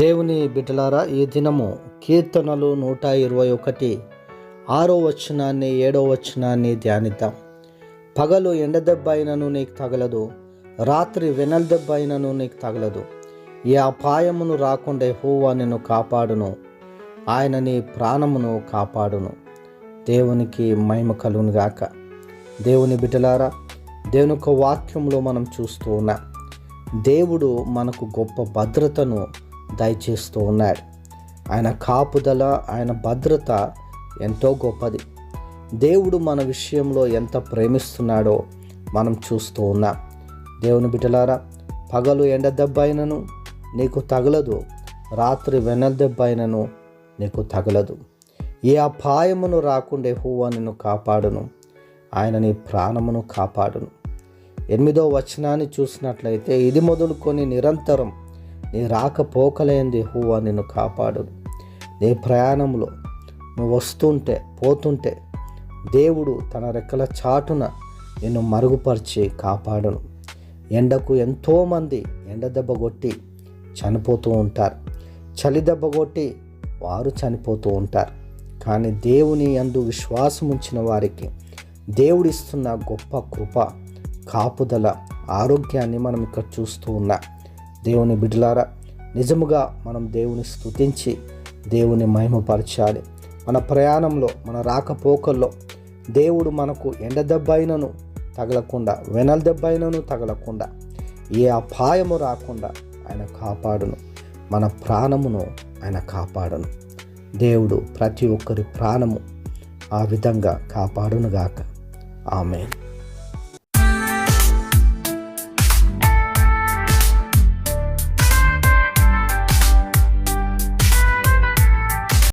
దేవుని బిడ్డలారా ఈ దినము కీర్తనలు నూట ఇరవై ఒకటి ఆరో వచనాన్ని ఏడో వచనాన్ని ధ్యానిద్దాం. పగలు ఎండ దెబ్బ అయినను నీకు తగలదు రాత్రి వెనల్ దెబ్బ అయినను నీకు తగలదు. ఈ అపాయమును రాకుండా హోవా నిన్ను కాపాడును ఆయన నీ ప్రాణమును కాపాడును. దేవునికి మహిమ కలుగునుగాక దేవుని బిడ్డలారా దేవుని యొక్క వాక్యంలో మనం చూస్తూ ఉన్నాం దేవుడు మనకు గొప్ప భద్రతను దయచేస్తూ ఉన్నాడు. ఆయన కాపుదల ఆయన భద్రత ఎంతో గొప్పది. దేవుడు మన విషయంలో ఎంత ప్రేమిస్తున్నాడో మనం చూస్తూ ఉన్నాం. దేవుని బిడ్డలారా పగలు ఎండ దెబ్బ అయినను నీకు తగలదు. రాత్రి వెన్నెల దెబ్బ అయినను నీకు తగలదు. ఏ అపాయమును రాకుండే హూవా నిన్ను కాపాడును. ఆయన నీ ప్రాణమును కాపాడును. ఎనిమిదో వచనాన్ని చూసినట్లయితే ఇది మొదలుకొని నిరంతరం నీ రాకపోకలేంది. హూవా నిన్ను కాపాడు. నీ ప్రయాణంలో నువ్వు వస్తుంటే పోతుంటే దేవుడు తన రెక్కల చాటున నిన్ను మరుగుపరిచి కాపాడును. ఎండకు ఎంతోమంది ఎండ దెబ్బ కొట్టి చనిపోతూ ఉంటారు. చలి దెబ్బ కొట్టి వారు చనిపోతూ ఉంటారు. కానీ దేవుని అందు విశ్వాసం ఉంచిన వారికి దేవుడిస్తున్న గొప్ప కృప కాపుదల ఆరోగ్యాన్ని మనం ఇక్కడ చూస్తూ ఉన్నాం. దేవుని బిడ్డలారా నిజముగా మనం దేవుని స్థుతించి దేవుని మహిమపరచాలి. మన ప్రయాణంలో మన రాకపోకల్లో దేవుడు మనకు ఎండ దెబ్బ అయినను తగలకుండా వెనల్ దెబ్బ అయినను తగలకుండా ఏ అపాయము రాకుండా ఆయన కాపాడును. మన ప్రాణమును ఆయన కాపాడును. దేవుడు ప్రతి ఒక్కరి ప్రాణము ఆ విధంగా కాపాడునుగాక. ఆమె